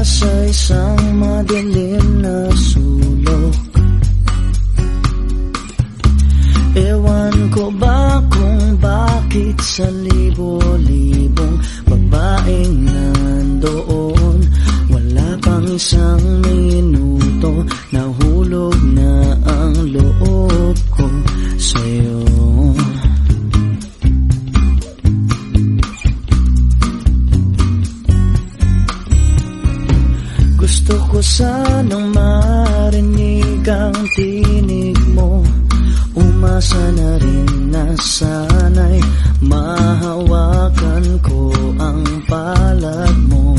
isang madilim na sulok. Ewan ko ba kung bakit sa libo-libong babaeng nandoon? Wala pang isang minuto Gusto ko sanang marinig ang tinig mo. Umasa na rin na sana'y mahawakan ko ang palad mo.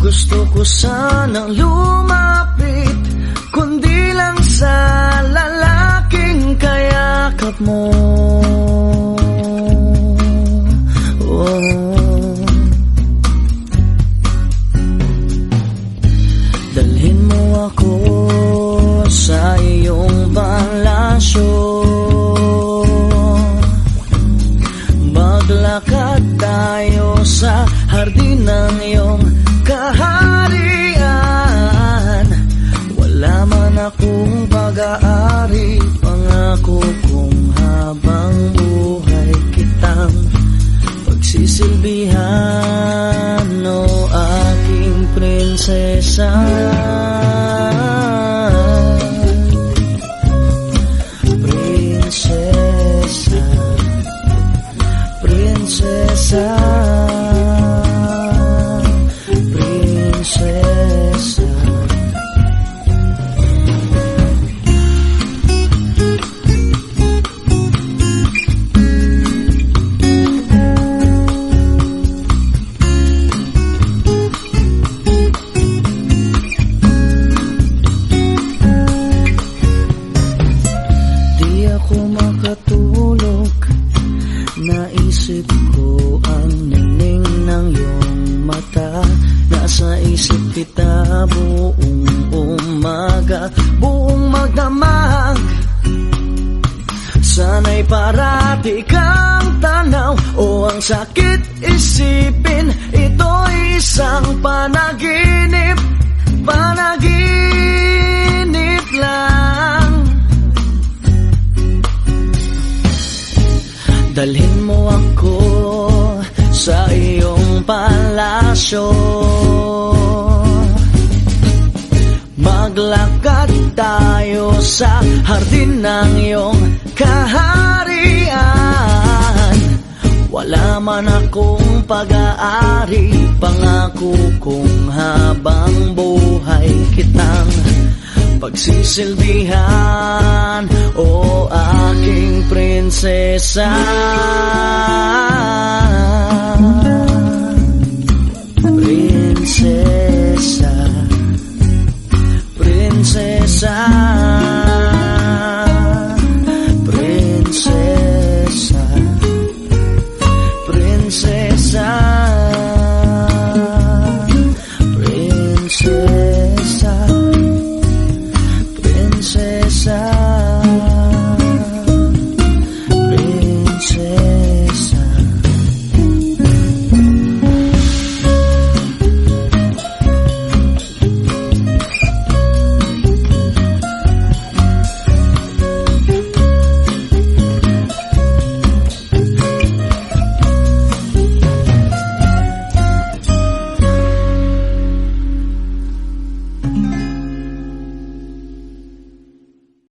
Gusto ko sanang lumapit Kundi lang sa Maglakad tayo sa hardin ng iyong kaharian. Wala man akong pag-aari Pangako kong habang buhay kitang Pagsisilbihan o aking prinsesa Prinsesa makatulog Naisip ko ang nining ng iyong mata. Nasa isip kita buong umaga Buong magdamag. Sana'y parati kang tanaw O ang sakit isipin palasyo Maglakad tayo sa hardin ng iyong kaharian Wala man akong pag-aari Pangako kong habang buhay kitang Pagsisilbihan, o aking prinsesa.